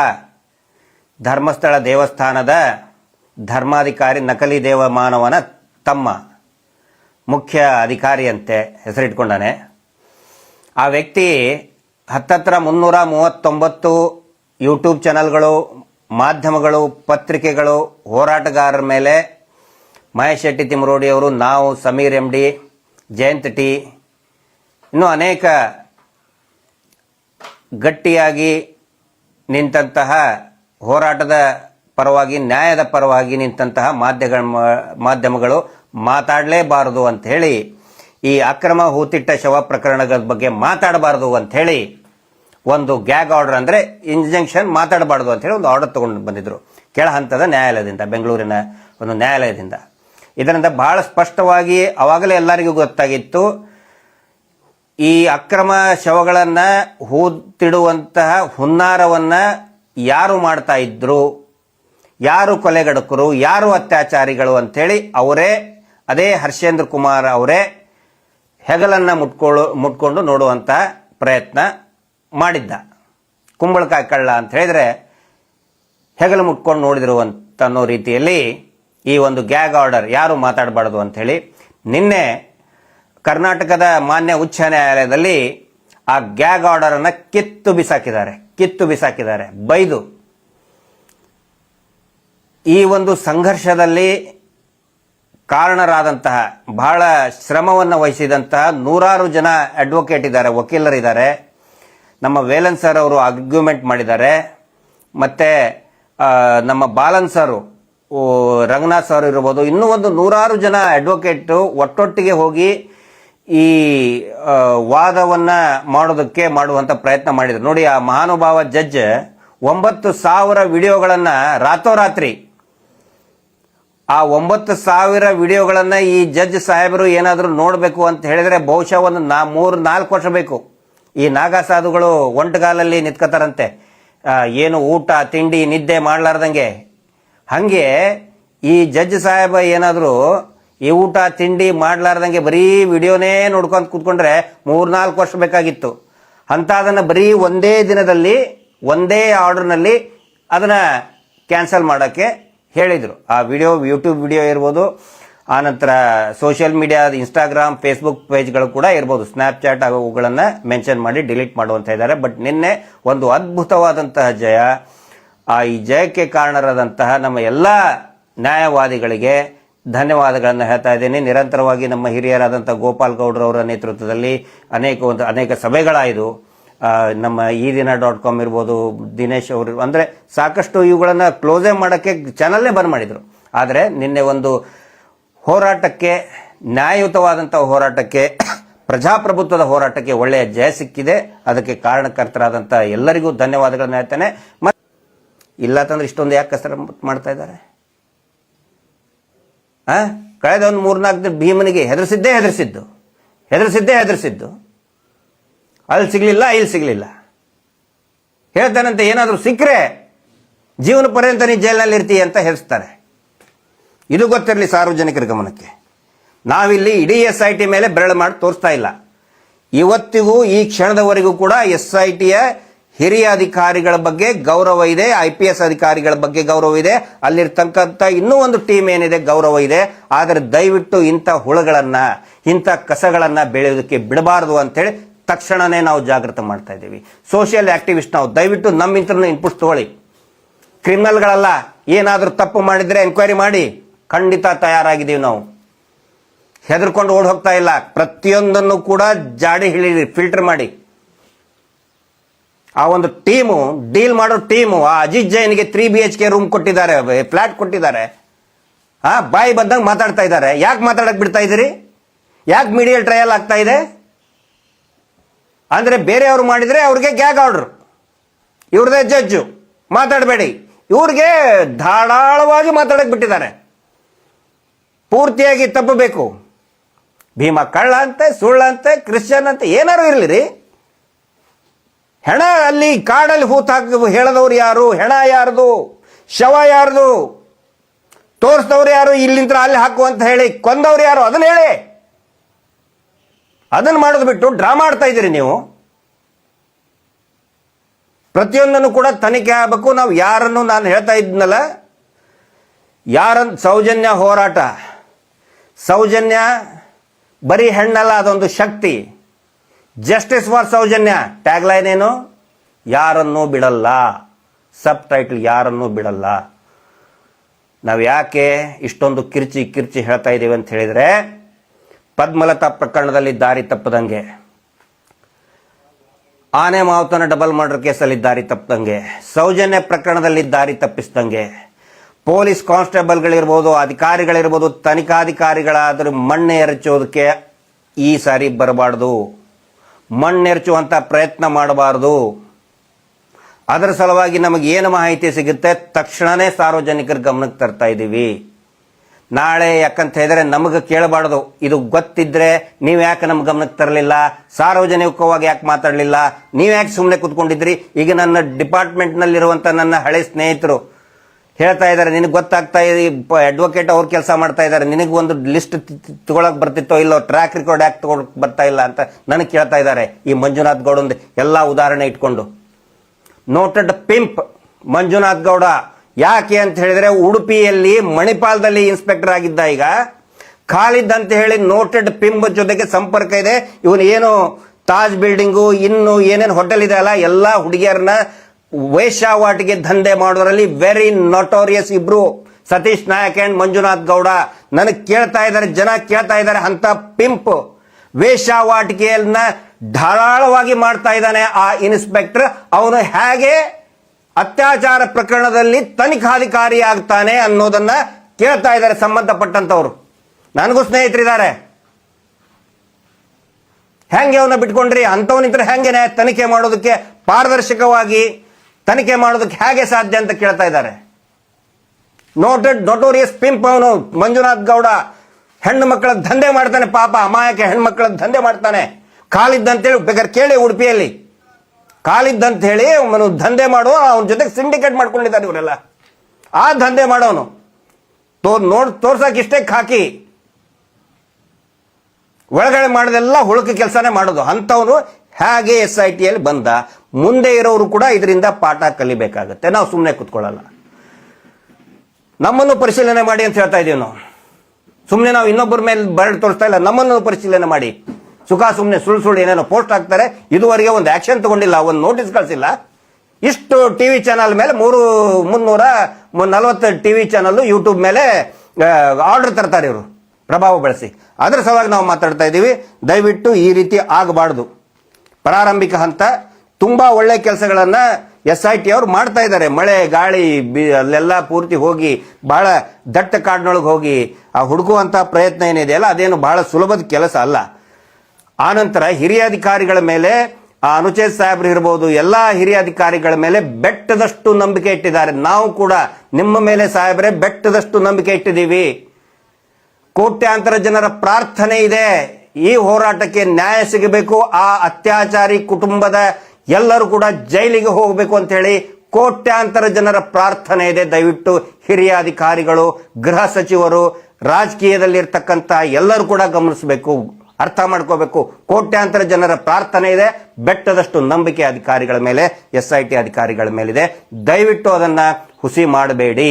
ಧರ್ಮಸ್ಥಳ ದೇವಸ್ಥಾನದ ಧರ್ಮಾಧಿಕಾರಿ ನಕಲಿ ದೇವ ಮಾನವನ ತಮ್ಮ ಮುಖ್ಯ ಅಧಿಕಾರಿಯಂತೆ ಹೆಸರಿಟ್ಕೊಂಡಾನೆ. ಆ ವ್ಯಕ್ತಿ ಹತ್ತತ್ರ ಮುನ್ನೂರ ಮೂವತ್ತೊಂಬತ್ತು ಯೂಟ್ಯೂಬ್ ಚಾನಲ್ಗಳು, ಮಾಧ್ಯಮಗಳು, ಪತ್ರಿಕೆಗಳು, ಹೋರಾಟಗಾರರ ಮೇಲೆ ಮಹೇಶ್ ಶೆಟ್ಟಿ ತಿಮರೋಡಿ ಅವರು, ನಾವು Sameer M D Jayant T. ಇನ್ನೂ ಅನೇಕ ಗಟ್ಟಿಯಾಗಿ ನಿಂತಹ ಹೋರಾಟದ ಪರವಾಗಿ, ನ್ಯಾಯದ ಪರವಾಗಿ ನಿಂತಹ ಮಾಧ್ಯಮ ಮಾಧ್ಯಮಗಳು ಮಾತಾಡಲೇಬಾರದು ಹೇಳಿ, ಈ ಅಕ್ರಮ ಹೂತಿಟ್ಟ ಶವ ಪ್ರಕರಣಗಳ ಬಗ್ಗೆ ಮಾತಾಡಬಾರದು ಅಂತ ಹೇಳಿ, ಒಂದು ಗ್ಯಾಗ್ ಆರ್ಡರ್ ಅಂದ್ರೆ ಇಂಜಂಕ್ಷನ್ ಮಾತಾಡಬಾರದು ಅಂತ ಹೇಳಿ ಒಂದು ಆರ್ಡರ್ ತಗೊಂಡು ಬಂದಿದ್ರು. ಕೆಳ ಹಂತದ ನ್ಯಾಯಾಲಯದಿಂದ, ಬೆಂಗಳೂರಿನ ಒಂದು ನ್ಯಾಯಾಲಯದಿಂದ. ಇದರಿಂದ ಬಹಳ ಸ್ಪಷ್ಟವಾಗಿ ಅವಾಗಲೇ ಎಲ್ಲರಿಗೂ ಗೊತ್ತಾಗಿತ್ತು. ಈ ಅಕ್ರಮ ಶವಗಳನ್ನು ಹೂತಿಡುವಂತಹ ಹುನ್ನಾರವನ್ನ ಯಾರು ಮಾಡ್ತಾ ಇದ್ರು? ಯಾರು ಕೊಲೆಗಡಕರು? ಯಾರು ಅತ್ಯಾಚಾರಿಗಳು ಅಂತೇಳಿ ಅವರೇ, ಅದೇ ಹರ್ಷೇಂದ್ರ ಕುಮಾರ್ ಅವರೇ ಹೆಗಲನ್ನ ಮುಟ್ಕೊಳ್ಳು ಮುಟ್ಕೊಂಡು ನೋಡುವಂತ ಪ್ರಯತ್ನ ಮಾಡಿದ್ದ. ಕುಂಬಳಕಾಯಿ ಕಳ್ಳ ಅಂತ ಹೇಳಿದ್ರೆ ಹೆಗಲು ಮುಟ್ಕೊಂಡು ನೋಡಿದಿರುವಂತ ಅನ್ನೋ ರೀತಿಯಲ್ಲಿ ಈ ಒಂದು ಗ್ಯಾಗ್ ಆರ್ಡರ್ ಯಾರು ಮಾತಾಡಬಾರ್ದು ಅಂತ ಹೇಳಿ ನಿನ್ನೆ ಕರ್ನಾಟಕದ ಮಾನ್ಯ ಉಚ್ಚ ನ್ಯಾಯಾಲಯದಲ್ಲಿ ಆ ಗ್ಯಾಗ್ ಆರ್ಡರ್ ಅನ್ನ ಕಿತ್ತು ಬಿಸಾಕಿದ್ದಾರೆ ಕಿತ್ತು ಬಿಸಾಕಿದ್ದಾರೆ, ಬೈದು. ಈ ಒಂದು ಸಂಘರ್ಷದಲ್ಲಿ ಕಾರಣರಾದಂತಹ, ಬಹಳ ಶ್ರಮವನ್ನು ವಹಿಸಿದಂತಹ ನೂರಾರು ಜನ ಅಡ್ವೊಕೇಟ್ ಇದ್ದಾರೆ ವಕೀಲರಿದ್ದಾರೆ ನಮ್ಮ ವೇಲನ್ ಸರ್ ಅವರು ಆರ್ಗ್ಯುಮೆಂಟ್ ಮಾಡಿದ್ದಾರೆ. ಮತ್ತೆ ನಮ್ಮ ಬಾಲನ್ ಸರ್ ರಂಗನಾಥ್ ಸರ್ ಇರ್ಬೋದು. ಇನ್ನೂ ಒಂದು ನೂರಾರು ಜನ ಅಡ್ವೊಕೇಟ್ ಒಟ್ಟೊಟ್ಟಿಗೆ ಹೋಗಿ ಈ ವಾದವನ್ನ ಮಾಡೋದಕ್ಕೆ ಮಾಡುವಂತ ಪ್ರಯತ್ನ ಮಾಡಿದ್ರು. ನೋಡಿ, ಆ ಮಹಾನುಭಾವ ಜಡ್ಜ್ ಒಂಬತ್ತು ಸಾವಿರ ವಿಡಿಯೋಗಳನ್ನ ರಾತ್ರೋರಾತ್ರಿ ಆ ಒಂಬತ್ತು ಸಾವಿರ ವಿಡಿಯೋಗಳನ್ನ ಈ ಜಡ್ಜ್ ಸಾಹೇಬರು ಏನಾದರೂ ನೋಡಬೇಕು ಅಂತ ಹೇಳಿದ್ರೆ ಬಹುಶಃ ಒಂದು ನಾ, ಮೂರು, ನಾಲ್ಕು ವರ್ಷ ಬೇಕು. ಈ ನಾಗಾ ಸಾಧುಗಳು ಒಂಟಗಾಲಲ್ಲಿ ನಿಂತ್ಕೋತಾರಂತೆ. ಏನು ಊಟ, ತಿಂಡಿ, ನಿದ್ದೆ ಮಾಡ್ಲಾರ್ದಂಗೆ ಹಂಗೆ ಈ ಜಡ್ಜ್ ಸಾಹೇಬ ಏನಾದರೂ ಈ ಊಟ, ತಿಂಡಿ ಮಾಡ್ಲಾರ್ದಂಗೆ ಬರೀ ವಿಡಿಯೋನೇ ನೋಡ್ಕೊಂತ ಕೂತ್ಕೊಂಡ್ರೆ ಮೂರ್ನಾಲ್ಕು ವರ್ಷ ಬೇಕಾಗಿತ್ತು. ಅಂತ ಅದನ್ನ ಬರೀ ಒಂದೇ ದಿನದಲ್ಲಿ, ಒಂದೇ ಆರ್ಡರ್ನಲ್ಲಿ ಅದನ್ನ ಕ್ಯಾನ್ಸಲ್ ಮಾಡೋಕ್ಕೆ ಹೇಳಿದರು. ಆ ವಿಡಿಯೋ ಯೂಟ್ಯೂಬ್ ವಿಡಿಯೋ ಇರ್ಬೋದು ಆನಂತರ ಸೋಷಿಯಲ್ ಮೀಡಿಯಾ ಇನ್ಸ್ಟಾಗ್ರಾಮ್ ಫೇಸ್ಬುಕ್ ಪೇಜ್ಗಳು ಕೂಡ ಇರ್ಬೋದು. ಸ್ನ್ಯಾಪ್ಚಾಟ್ ಅವುಗಳನ್ನು ಮೆನ್ಷನ್ ಮಾಡಿ ಡಿಲೀಟ್ ಮಾಡುವಂತ ಇದ್ದಾರೆ. ಬಟ್ ನಿನ್ನೆ ಒಂದು ಅದ್ಭುತವಾದಂತಹ ಜಯ. ಆ ಈ ಜಯಕ್ಕೆ ಕಾರಣರಾದಂತಹ ನಮ್ಮ ಎಲ್ಲ ನ್ಯಾಯವಾದಿಗಳಿಗೆ ಧನ್ಯವಾದಗಳನ್ನು ಹೇಳ್ತಾ ಇದ್ದೀನಿ. ನಿರಂತರವಾಗಿ ನಮ್ಮ ಹಿರಿಯರಾದಂಥ ಗೋಪಾಲ್ ಗೌಡ್ರವರ ನೇತೃತ್ವದಲ್ಲಿ ಅನೇಕ ಒಂದು ಅನೇಕ ಸಭೆಗಳಾಯಿತು ನಮ್ಮ ಈ ದಿನ ಡಾಟ್ ಕಾಮ್ ಇರ್ಬೋದು, ದಿನೇಶ್ ಅವರು, ಅಂದರೆ ಸಾಕಷ್ಟು ಇವುಗಳನ್ನು ಕ್ಲೋಸೇ ಮಾಡೋಕ್ಕೆ ಚಾನಲ್ಲೇ ಬಂದ್ ಮಾಡಿದರು. ಆದರೆ ನಿನ್ನೆ ಒಂದು ಹೋರಾಟಕ್ಕೆ, ನ್ಯಾಯಯುತವಾದಂಥ ಹೋರಾಟಕ್ಕೆ, ಪ್ರಜಾಪ್ರಭುತ್ವದ ಹೋರಾಟಕ್ಕೆ ಒಳ್ಳೆಯ ಜಯ ಸಿಕ್ಕಿದೆ. ಅದಕ್ಕೆ ಕಾರಣಕರ್ತರಾದಂಥ ಎಲ್ಲರಿಗೂ ಧನ್ಯವಾದಗಳನ್ನು ಹೇಳ್ತೇನೆ. ಇಲ್ಲ ತಂದ್ರೆ ಇಷ್ಟೊಂದು ಯಾಕೆ ಕಸರ ಮಾಡ್ತಾ ಇದ್ದಾರೆ? ಆ? ಕಳೆದ ಒಂದು ಮೂರ್ನಾಲ್ಕು ದಿನ ಭೀಮನಿಗೆ ಹೆದರ್ಸಿದ್ದೇ ಹೆದರ್ಸಿದ್ದು. ಹೆದರ್ಸಿದ್ದೇ ಹೆದರ್ಸಿದ್ದು. ಅಲ್ಲಿ ಸಿಗ್ಲಿಲ್ಲ, ಇಲ್ಲಿ ಸಿಗ್ಲಿಲ್ಲ. ಹೇಳ್ತಾನಂತೆ, ಏನಾದರೂ ಸಿಕ್ಕರೆ ಜೀವನ ಪರ್ಯಂತ ನೀ ಜೈಲಿನಲ್ಲಿ ಇರ್ತೀಯ ಅಂತ ಹೆದರ್ಸ್ತಾರೆ. ಇದು ಗೊತ್ತಿರಲಿ ಸಾರ್ವಜನಿಕರ ಗಮನಕ್ಕೆ. ನಾವಿಲ್ಲಿ ಇಡೀ ಎಸ್ ಐ ಟಿ ಮೇಲೆ ಬೆರಳು ಮಾಡಿ ತೋರಿಸ್ತಾ ಇಲ್ಲ. ಇವತ್ತಿಗೂ ಈ ಕ್ಷಣದವರೆಗೂ ಕೂಡ ಎಸ್ ಐ ಟಿಯ ಹಿರಿಯ ಅಧಿಕಾರಿಗಳ ಬಗ್ಗೆ ಗೌರವ ಇದೆ, ಐ ಪಿ ಎಸ್ ಅಧಿಕಾರಿಗಳ ಬಗ್ಗೆ ಗೌರವ ಇದೆ. ಅಲ್ಲಿರ್ತಕ್ಕಂಥ ಇನ್ನೂ ಒಂದು ಟೀಮ್ ಏನಿದೆ, ಗೌರವ ಇದೆ. ಆದರೆ ದಯವಿಟ್ಟು ಇಂಥ ಹುಳುಗಳನ್ನ, ಇಂಥ ಕಸಗಳನ್ನ ಬೆಳೆಯೋದಕ್ಕೆ ಬಿಡಬಾರದು ಅಂತೇಳಿ ತಕ್ಷಣನೇ ನಾವು ಜಾಗೃತ ಮಾಡ್ತಾ ಇದ್ದೀವಿ. ಸೋಷಿಯಲ್ ಆಕ್ಟಿವಿಸ್ಟ್ ನಾವು ದಯವಿಟ್ಟು ನಮ್ಮಿಂತ್ರ ಇನ್ಪುಟ್ಸ್ ತಗೊಳ್ಳಿ. ಕ್ರಿಮಿನಲ್ಗಳಲ್ಲ, ಏನಾದರೂ ತಪ್ಪು ಮಾಡಿದ್ರೆ ಎನ್ಕ್ವೈರಿ ಮಾಡಿ. ಖಂಡಿತ ತಯಾರಾಗಿದ್ದೀವಿ ನಾವು. ಹೆದರ್ಕೊಂಡು ಓಡ್ ಹೋಗ್ತಾ ಇಲ್ಲ. ಪ್ರತಿಯೊಂದನ್ನು ಕೂಡ ಜಾಡಿ ಹಿಡೀರಿ ಫಿಲ್ಟರ್ ಮಾಡಿ. ಆ ಒಂದು ಟೀಮು, ಡೀಲ್ ಮಾಡೋ ಟೀಮು, ಆ Ajit ಜೈನ್ಗೆ three B H K room ಕೊಟ್ಟಿದ್ದಾರೆ ಫ್ಲಾಟ್ ಕೊಟ್ಟಿದ್ದಾರೆ. ಆ ಬಾಯಿ ಬಂದಂಗೆ ಮಾತಾಡ್ತಾ ಇದ್ದಾರೆ. ಯಾಕೆ ಮಾತಾಡಕ್ ಬಿಡ್ತಾ ಇದ್ದೀರಿ? ಯಾಕೆ ಮೀಡಿಯಲ್ ಟ್ರಯಲ್ ಆಗ್ತಾ ಇದೆ? ಅಂದ್ರೆ ಬೇರೆಯವರು ಮಾಡಿದ್ರೆ ಅವ್ರಿಗೆ ಗ್ಯಾಗ್ ಆರ್ಡ್ರ್ ಇವ್ರದೇ ಜಡ್ಜು ಮಾತಾಡಬೇಡಿ. ಇವ್ರಿಗೆ ಧಾರಾಳವಾಗಿ ಮಾತಾಡಕ್ ಬಿಟ್ಟಿದ್ದಾರೆ. ಪೂರ್ತಿಯಾಗಿ ತಪ್ಪಬೇಕು. ಭೀಮ ಕಳ್ಳ ಅಂತೆ ಸುಳ್ಳಂತೆ, ಕ್ರಿಶ್ಚಿಯನ್ ಅಂತ ಏನಾರು ಇರಲಿ ರೀ ಹೆಣ ಅಲ್ಲಿ ಕಾಡಲ್ಲಿ ಹೂತ್ ಹಾಕಿ ಹೇಳದವ್ರು ಯಾರು? ಹೆಣ ಯಾರ್ದು? ಶವ ಯಾರ್ದು? ತೋರಿಸಿದವ್ರು ಯಾರು? ಇಲ್ಲಿಂದ ಅಲ್ಲಿ ಹಾಕು ಅಂತ ಹೇಳಿ ಕೊಂದವ್ರು ಯಾರು? ಅದನ್ನ ಹೇಳಿ. ಅದನ್ನ ಮಾಡೋದು ಬಿಟ್ಟು ಡ್ರಾ ಮಾಡ್ತಾ ಇದ್ದೀರಿ ನೀವು. ಪ್ರತಿಯೊಂದನ್ನು ಕೂಡ ತನಿಖೆ ಆಗಬೇಕು. ನಾವು ಯಾರನ್ನು ನಾನು ಹೇಳ್ತಾ ಇದ್ನಲ್ಲ, ಯಾರನ್ ಸೌಜನ್ಯ ಹೋರಾಟ. ಸೌಜನ್ಯ ಬರೀ ಹೆಣ್ಣಲ್ಲ, ಅದೊಂದು ಶಕ್ತಿ. Justice for Soujanya tag line ಏನು? ಯಾರನ್ನೂ ಬಿಡಲ್ಲ. ಸಬ್ ಟೈಟಲ್ ಯಾರನ್ನೂ ಬಿಡಲ್ಲ. ನಾವು ಯಾಕೆ ಇಷ್ಟೊಂದು ಕಿರ್ಚಿ ಕಿರ್ಚಿ ಹೇಳ್ತಾ ಇದ್ದೀವಿ ಅಂತ ಹೇಳಿದರೆ, ಪದ್ಮಲತಾ ಪ್ರಕರಣದಲ್ಲಿ ದಾರಿ ತಪ್ಪದಂಗೆ. ಆನೆ ಮಾವುತನ ಡಬಲ್ ಮರ್ಡರ್ ಕೇಸಲ್ಲಿ ದಾರಿ ತಪ್ಪದಂಗೆ. ಸೌಜನ್ಯ ಪ್ರಕರಣದಲ್ಲಿ ದಾರಿ ತಪ್ಪಿಸ್ದಂಗೆ. ಪೊಲೀಸ್ ಕಾನ್ಸ್ಟೇಬಲ್ಗಳಿರ್ಬೋದು, ಅಧಿಕಾರಿಗಳಿರ್ಬೋದು, ತನಿಖಾಧಿಕಾರಿಗಳಾದರೂ ಮಣ್ಣೆ ಎರಚೋದಕ್ಕೆ ಈ ಸಾರಿ ಬರಬಾರ್ದು. ಮಣ್ಣೆರಚುವಂತ ಪ್ರಯತ್ನ ಮಾಡಬಾರದು. ಅದರ ಸಲುವಾಗಿ ನಮಗೆ ಏನು ಮಾಹಿತಿ ಸಿಗುತ್ತೆ? ತಕ್ಷಣವೇ ಸಾರ್ವಜನಿಕರ ಗಮನಕ್ಕೆ ತರ್ತಾ ಇದ್ದೀವಿ. ನಾಳೆ ಯಾಕಂತ ಹೇಳಿದ್ರೆ ನಮಗೆ ಕೇಳಬಾರ್ದು. ಇದು ಗೊತ್ತಿದ್ರೆ ನೀವು ಯಾಕೆ ನಮ್ಮ ಗಮನಕ್ಕೆ ತರಲಿಲ್ಲ? ಸಾರ್ವಜನಿಕವಾಗಿ ಯಾಕೆ ಮಾತಾಡಲಿಲ್ಲ? ನೀವು ಯಾಕೆ ಸುಮ್ಮನೆ ಕೂತ್ಕೊಂಡಿದ್ರಿ ಈಗ ನನ್ನ ಡಿಪಾರ್ಟ್ಮೆಂಟ್ನಲ್ಲಿರುವಂಥ ನನ್ನ ಹಳೆ ಸ್ನೇಹಿತರು ಹೇಳ್ತಾ ಇದ್ದಾರೆ, ನಿನಗೆ ಗೊತ್ತಾಗ್ತಾ ಇದೆ ಅಡ್ವೊಕೇಟ್ ಅವ್ರು ಕೆಲಸ ಮಾಡ್ತಾ ಇದ್ದಾರೆ, ನಿನಗೆ ಒಂದು ಲಿಸ್ಟ್ ತಗೊಳಕ್ ಬರ್ತಿತ್ತೋ ಇಲ್ಲೋ ಟ್ರ್ಯಾಕ್ ರೆಕಾರ್ಡ್ ಯಾಕೆ ತಗೊಳಕ್ ಬರ್ತಾ ಇಲ್ಲ ಅಂತ ನನಗೆ ಕೇಳ್ತಾ ಇದ್ದಾರೆ. ಈ ಮಂಜುನಾಥ್ ಗೌಡಂದು ಎಲ್ಲ ಉದಾಹರಣೆ ಇಟ್ಕೊಂಡು. ನೋಟೆಡ್ ಪಿಂಪ್ ಮಂಜುನಾಥ್ ಗೌಡ, ಯಾಕೆ ಅಂತ ಹೇಳಿದ್ರೆ ಉಡುಪಿಯಲ್ಲಿ ಮಣಿಪಾಲದಲ್ಲಿ ಇನ್ಸ್ಪೆಕ್ಟರ್ ಆಗಿದ್ದ ಈಗ. ಖಾಲಿದ್ ಅಂತ ಹೇಳಿ ನೋಟೆಡ್ ಪಿಂಪ್ ಜೊತೆಗೆ ಸಂಪರ್ಕ ಇದೆ. ಇವನು ಏನು ತಾಜ್ ಬಿಲ್ಡಿಂಗು ಇನ್ನು ಏನೇನು ಹೋಟೆಲ್ ಇದೆ ಅಲ್ಲ, ಎಲ್ಲ ಹುಡುಗಿಯರನ್ನ ವೇಶ್ಯಾವಾಟಿಗೆ ದಂಧೆ ಮಾಡೋರಲ್ಲಿ ವೆರಿ ನೊಟೋರಿಯಸ್ ಇಬ್ರು. ಸತೀಶ್ ನಾಯಕ್ ಅಂಡ್ ಮಂಜುನಾಥ್ ಗೌಡ. ನನಗೆ ಕೇಳ್ತಾ ಇದ್ದಾರೆ, ಜನ ಕೇಳ್ತಾ ಇದ್ದಾರೆ, ಅಂತ ಪಿಂಪ್ ವೇಷಾವಾಟಿಕೆಯನ್ನ ಧಾರಾಳವಾಗಿ ಮಾಡ್ತಾ ಇದ್ದಾನೆ ಆ ಇನ್ಸ್ಪೆಕ್ಟರ್ ಅವನು ಹೇಗೆ ಅತ್ಯಾಚಾರ ಪ್ರಕರಣದಲ್ಲಿ ತನಿಖಾಧಿಕಾರಿ ಆಗ್ತಾನೆ ಅನ್ನೋದನ್ನ ಕೇಳ್ತಾ ಇದ್ದಾರೆ ಸಂಬಂಧಪಟ್ಟಂತವ್ರು. ನನಗೂ ಸ್ನೇಹಿತರಿದ್ದಾರೆ. ಹೆಂಗೆ ಅವನ್ನ ಬಿಟ್ಕೊಂಡ್ರಿ? ಅಂಥವನಿದ್ರೆ ಹೆಂಗೆ ತನಿಖೆ ಮಾಡೋದಕ್ಕೆ ಪಾರದರ್ಶಕವಾಗಿ ತನಿಖೆ ಮಾಡೋದಕ್ಕೆ ಹೇಗೆ ಸಾಧ್ಯ ಅಂತ ಕೇಳ್ತಾ ಇದ್ದಾರೆ. ನೋಟೆಡ್ ನೋಟೋರಿಯಸ್ ಪಿಂಪ್ ಅವನು ಮಂಜುನಾಥ್ ಗೌಡ. ಹೆಣ್ಣು ಮಕ್ಕಳ ದಂಧೆ ಮಾಡ್ತಾನೆ ಪಾಪ, ಅಮಾಯಕ ಹೆಣ್ಮಕ್ಳ ದಂಧೆ ಮಾಡ್ತಾನೆ. ಕಾಲಿದ್ದಂತೇಳಿ ಬೇಕಾದ್ರೆ ಕೇಳಿ ಉಡುಪಿಯಲ್ಲಿ. ಕಾಲಿದ್ದಂತ ಹೇಳಿ ಅವನು ದಂಧೆ ಮಾಡುವ, ಅವನ ಜೊತೆಗೆ ಸಿಂಡಿಕೇಟ್ ಮಾಡ್ಕೊಂಡಿದ್ದಾರೆ ಇವರೆಲ್ಲ. ಆ ದಂಧೆ ಮಾಡೋನು. ತೋ, ನೋಡ್, ತೋರ್ಸಕ್ ಇಷ್ಟೇ ಹಾಕಿ ಒಳಗಡೆ ಮಾಡೋದೆಲ್ಲ ಹುಳುಕ ಕೆಲಸನೇ ಮಾಡೋದು. ಅಂಥವನು ಹೇಗೆ ಎಸ್ ಐ ಟಿಯಲ್ಲಿ ಬಂದ? ಮುಂದೆ ಇರೋರು ಕೂಡ ಇದರಿಂದ ಪಾಠ ಕಲಿಬೇಕಾಗತ್ತೆ. ನಾವು ಸುಮ್ಮನೆ ಕೂತ್ಕೊಳ್ಳಲ್ಲ. ನಮ್ಮನ್ನು ಪರಿಶೀಲನೆ ಮಾಡಿ ಅಂತ ಹೇಳ್ತಾ ಇದೀವಿ ನಾವು. ಸುಮ್ಮನೆ ನಾವು ಇನ್ನೊಬ್ಬರ ಮೇಲೆ ಬರಡ್ ತೋರಿಸ್ತಾ ಇಲ್ಲ. ನಮ್ಮನ್ನು ಪರಿಶೀಲನೆ ಮಾಡಿ. ಸುಖ ಸುಮ್ಮನೆ ಸುಳ್ಳು ಸುಳ್ಳು ಏನೇನೋ ಪೋಸ್ಟ್ ಹಾಕ್ತಾರೆ. ಇದುವರೆಗೆ ಒಂದು ಆಕ್ಷನ್ ತಗೊಂಡಿಲ್ಲ, ಒಂದು ನೋಟಿಸ್ ಕಳಿಸಿಲ್ಲ. ಇಷ್ಟು ಟಿವಿ ಚಾನಲ್ ಮೇಲೆ ಮೂರು, ಮುನ್ನೂರ ನಲವತ್ತು ಟಿವಿ ಚಾನಲ್ ಯೂಟ್ಯೂಬ್ ಮೇಲೆ ಆರ್ಡರ್ ತರ್ತಾರೆ ಇವರು. ಪ್ರಭಾವ ಬಳಸಿ. ಅದರ ಸಲುವಾಗಿ ನಾವು ಮಾತಾಡ್ತಾ ಇದ್ದೀವಿ ದಯವಿಟ್ಟು ಈ ರೀತಿ ಆಗಬಾರ್ದು. ಪ್ರಾರಂಭಿಕ ಹಂತ ತುಂಬಾ ಒಳ್ಳೆ ಕೆಲಸಗಳನ್ನ ಎಸ್ ಐ ಟಿ ಅವರು ಮಾಡ್ತಾ ಇದ್ದಾರೆ. ಮಳೆ, ಗಾಳಿ, ಬಿ- ಅಲ್ಲೆಲ್ಲ ಪೂರ್ತಿ ಹೋಗಿ ಬಹಳ ದಟ್ಟ ಕಾಡಿನೊಳಗೆ ಹೋಗಿ ಆ ಹುಡುಕುವಂತ ಪ್ರಯತ್ನ ಏನಿದೆಯಲ್ಲ ಅದೇನು ಬಹಳ ಸುಲಭದ ಕೆಲಸ ಅಲ್ಲ. ಆನಂತರ ಹಿರಿಯ ಅಧಿಕಾರಿಗಳ ಮೇಲೆ, ಆ ಅನುಚೇತ್ ಸಾಹೇಬ್ರು ಇರ್ಬೋದು, ಎಲ್ಲ ಹಿರಿಯ ಅಧಿಕಾರಿಗಳ ಮೇಲೆ ಬೆಟ್ಟದಷ್ಟು ನಂಬಿಕೆ ಇಟ್ಟಿದ್ದಾರೆ. ನಾವು ಕೂಡ ನಿಮ್ಮ ಮೇಲೆ ಸಾಹೇಬ್ರೆ, ಬೆಟ್ಟದಷ್ಟು ನಂಬಿಕೆ ಇಟ್ಟಿದ್ದೀವಿ. ಕೋಟ್ಯಾಂತರ ಜನರ ಪ್ರಾರ್ಥನೆ ಇದೆ. ಈ ಹೋರಾಟಕ್ಕೆ ನ್ಯಾಯ ಸಿಗಬೇಕು. ಆ ಅತ್ಯಾಚಾರಿ ಕುಟುಂಬದ ಎಲ್ಲರೂ ಕೂಡ ಜೈಲಿಗೆ ಹೋಗಬೇಕು ಅಂತ ಹೇಳಿ ಕೋಟ್ಯಾಂತರ ಜನರ ಪ್ರಾರ್ಥನೆ ಇದೆ. ದಯವಿಟ್ಟು ಹಿರಿಯ ಅಧಿಕಾರಿಗಳು, ಗೃಹ ಸಚಿವರು, ರಾಜಕೀಯದಲ್ಲಿರ್ತಕ್ಕಂಥ ಎಲ್ಲರೂ ಕೂಡ ಗಮನಿಸಬೇಕು, ಅರ್ಥ ಮಾಡ್ಕೋಬೇಕು. ಕೋಟ್ಯಾಂತರ ಜನರ ಪ್ರಾರ್ಥನೆ ಇದೆ. ಬೆಟ್ಟದಷ್ಟು ನಂಬಿಕೆ ಅಧಿಕಾರಿಗಳ ಮೇಲೆ ಎಸ್ ಐ ಟಿ ಅಧಿಕಾರಿಗಳ ಮೇಲಿದೆ. ದಯವಿಟ್ಟು ಅದನ್ನ ಹುಸಿ ಮಾಡಬೇಡಿ.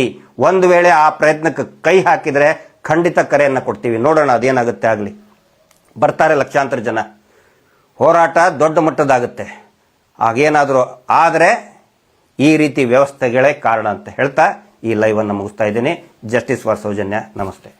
ಒಂದು ವೇಳೆ ಆ ಪ್ರಯತ್ನಕ್ಕೆ ಕೈ ಹಾಕಿದ್ರೆ ಖಂಡಿತ ಕರೆಯನ್ನ ಕೊಡ್ತೀವಿ. ನೋಡೋಣ ಅದೇನಾಗುತ್ತೆ ಆಗಲಿ. ಬರ್ತಾರೆ ಲಕ್ಷಾಂತರ ಜನ. ಹೋರಾಟ ದೊಡ್ಡ ಮಟ್ಟದಾಗುತ್ತೆ. ಆಗೇನಾದರೂ ಆದರೆ ಈ ರೀತಿ ವ್ಯವಸ್ಥೆಗಳೇ ಕಾರಣ ಅಂತ ಹೇಳ್ತಾ ಈ ಲೈವನ್ನು ಮುಗಿಸ್ತಾ ಇದ್ದೀನಿ. Justice for Soujanya. ನಮಸ್ತೆ.